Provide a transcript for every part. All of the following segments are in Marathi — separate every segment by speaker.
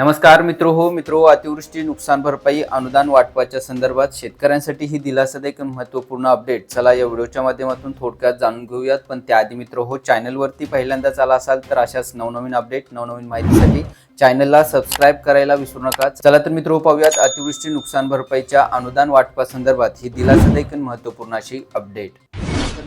Speaker 1: नमस्कार मित्र हो मित्रो अतिवृष्टी नुकसान भरपाई अनुदान वाटपाच्या संदर्भात शेतकऱ्यांसाठी ही दिलासादायक आणि महत्त्वपूर्ण अपडेट चला या व्हिडिओच्या माध्यमातून थोडक्यात जाणून घेऊयात. पण त्याआधी मित्र हो चॅनलवरती पहिल्यांदाच आला असाल तर अशाच नवनवीन अपडेट नवनवीन माहितीसाठी चॅनलला सबस्क्राईब करायला विसरू नका. चला तर मित्र हो, पाहूयात अतिवृष्टी नुकसान भरपाईच्या अनुदान वाटपासंदर्भात ही दिलासादायक महत्त्वपूर्ण अशी अपडेट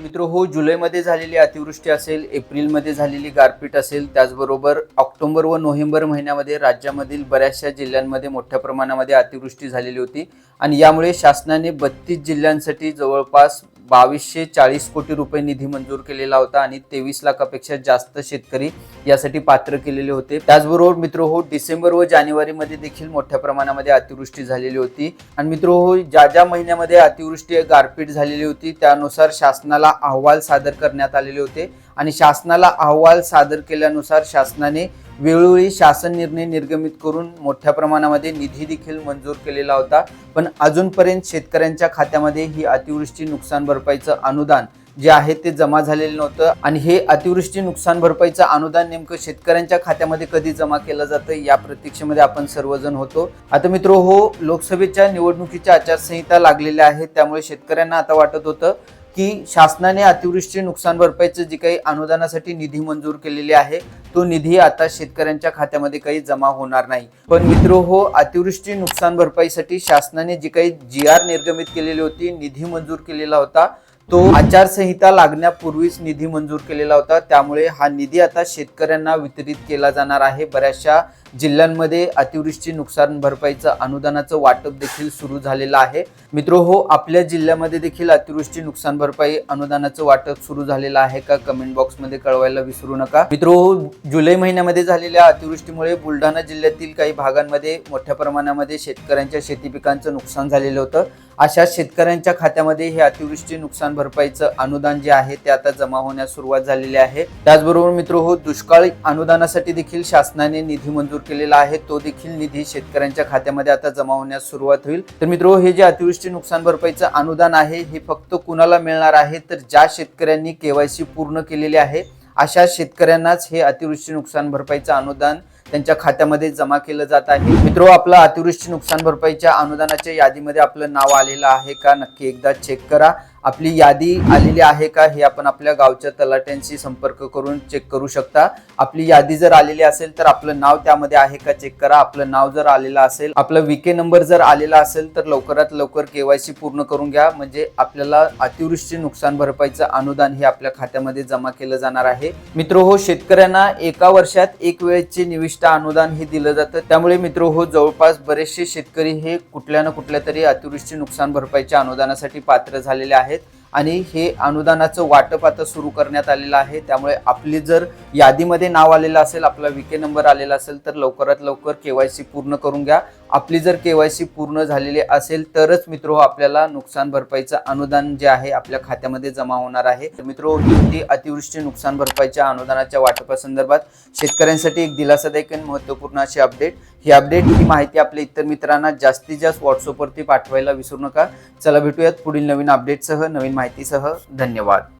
Speaker 1: मित्र हो जुलैमध्ये झालेली अतिवृष्टी असेल एप्रिलमध्ये झालेली गारपीट असेल त्याचबरोबर ऑक्टोबर व नोव्हेंबर महिन्यामध्ये राज्यामधील बऱ्याचशा जिल्ह्यांमध्ये मोठ्या प्रमाणामध्ये अतिवृष्टी झालेली होती. आणि यामुळे शासनाने बत्तीस जिल्ह्यांसाठी जवळपास बावीसशे चाळीस कोटी रुपये निधी मंजूर केलेला होता आणि तेवीस लाखापेक्षा जास्त शेतकरी यासाठी पात्र केलेले होते. त्याचबरोबर मित्र हो डिसेंबर व जानेवारीमध्ये देखील मोठ्या प्रमाणामध्ये अतिवृष्टी झालेली होती. आणि मित्र हो ज्या ज्या महिन्यामध्ये अतिवृष्टी गारपीट झालेली होती त्यानुसार शासनाला अहवाल सादर करण्यात आलेले होते. आणि शासनाला अहवाल सादर केल्यानुसार शासनाने वेळोवेळी शासन निर्णय निर्गमित करून मोठ्या प्रमाणामध्ये निधी देखील मंजूर केलेला होता. पण अजूनपर्यंत शेतकऱ्यांच्या खात्यामध्ये ही अतिवृष्टी नुकसान भरपाईचं अनुदान जे आहे ते जमा झालेलं नव्हतं. आणि हे अतिवृष्टी नुकसान भरपाईचं अनुदान नेमकं शेतकऱ्यांच्या खात्यामध्ये कधी जमा केलं जातं या प्रतीक्षेमध्ये आपण सर्वजण होतो. आता मित्र हो लोकसभेच्या निवडणुकीच्या आचारसंहिता लागलेल्या आहेत त्यामुळे शेतकऱ्यांना आता वाटत होतं की शासनाने अतिवृष्टी नुकसान भरपाईचं जी काही अनुदानासाठी निधी मंजूर केलेली आहे तो निधी आता शेतकऱ्यांच्या खात्यामध्ये काही जमा होणार नाही. पण मित्र हो अतिवृष्टी नुकसान भरपाईसाठी शासनाने जी काही जी आर निर्गमित केलेली होती निधी मंजूर केलेला होता तो आचारसंहिता लागण्यापूर्वीच निधी मंजूर केलेला होता. त्यामुळे हा निधी आता शेतकऱ्यांना वितरित केला जाणार आहे. बऱ्याचशा जिल्ह्यांमध्ये अतिवृष्टी नुकसान भरपाईचं अनुदानाचं वाटप देखील सुरू झालेलं आहे. मित्र हो आपल्या जिल्ह्यामध्ये देखील अतिवृष्टी नुकसान भरपाई अनुदानाचं वाटप सुरू झालेलं आहे का? कमेंट बॉक्समध्ये कळवायला विसरू नका. मित्र हो जुलै महिन्यामध्ये झालेल्या अतिवृष्टीमुळे बुलढाणा जिल्ह्यातील काही भागांमध्ये मोठ्या प्रमाणामध्ये शेतकऱ्यांच्या शेती पिकांचं नुकसान झालेलं होतं. अशा शेतकऱ्यांच्या खात्यामध्ये हे अतिवृष्टी नुकसान भरपाईचं अनुदान जे आहे ते आता जमा होण्यास सुरुवात झालेली आहे. त्याचबरोबर मित्र हो दुष्काळी अनुदानासाठी देखील शासनाने निधी मंजूर केलेला आहे तो देखील निधी शेतकऱ्यांच्या खात्यामध्ये आता जमा होण्यास सुरुवात होईल. तर मित्र हे जे अतिवृष्टी नुकसान भरपाईचं अनुदान आहे हे फक्त कुणाला मिळणार आहे तर ज्या शेतकऱ्यांनी केवायसी पूर्ण केलेली आहे अशा शेतकऱ्यांनाच हे अतिवृष्टी नुकसान भरपाईचं अनुदान त्यांच्या खात्यामध्ये जमा केलं जात आहे. मित्रो आपलं अतिवृष्टी नुकसान भरपाईच्या अनुदानाच्या यादीमध्ये आपलं नाव आलेलं आहे का? नक्की एकदा चेक करा. आपली यादी आलेली आहे का हे आपण आपल्या गावच्या तलाट्यांशी संपर्क करून चेक करू शकता. आपली यादी जर आलेली असेल तर आपलं नाव त्यामध्ये आहे का चेक करा. आपलं नाव जर आलेलं असेल आपलं विके नंबर जर आलेला असेल तर लवकरात लवकर केवायसी पूर्ण करून घ्या. म्हणजे आपल्याला अतिवृष्टी नुकसान भरपाईचं अनुदान हे आपल्या खात्यामध्ये जमा केलं जाणार आहे. मित्र हो शेतकऱ्यांना एका वर्षात एक वेळेचे निविष्ट अनुदान हे दिलं जातं. त्यामुळे मित्र हो जवळपास बरेचसे शेतकरी हे कुठल्या ना कुठल्या तरी अतिवृष्टी नुकसान भरपाईच्या अनुदानासाठी पात्र झालेले आहेत. आणि हे अनुदानाचं वाटप आता सुरू करण्यात आलेलं आहे. त्यामुळे आपली जर यादीमध्ये नाव आलेलं असेल आपला विके नंबर आलेला असेल तर लवकरात लवकर के वाय सी पूर्ण करून घ्या. आपली जर केवायसी पूर्ण झालेली असेल तरच मित्र हो आपल्याला नुकसान भरपाईचं अनुदान जे आहे आपल्या खात्यामध्ये जमा होणार आहे. तर मित्र होती अतिवृष्टी नुकसान भरपाईच्या अनुदानाच्या वाटपासंदर्भात शेतकऱ्यांसाठी एक दिलासादायक आणि महत्त्वपूर्ण अशी अपडेट. ही अपडेट ही माहिती आपल्या इतर मित्रांना जास्तीत जास्त व्हॉट्सअपवरती पाठवायला विसरू नका. चला भेटूयात पुढील नवीन अपडेटसह नवीन माहितीसह. धन्यवाद.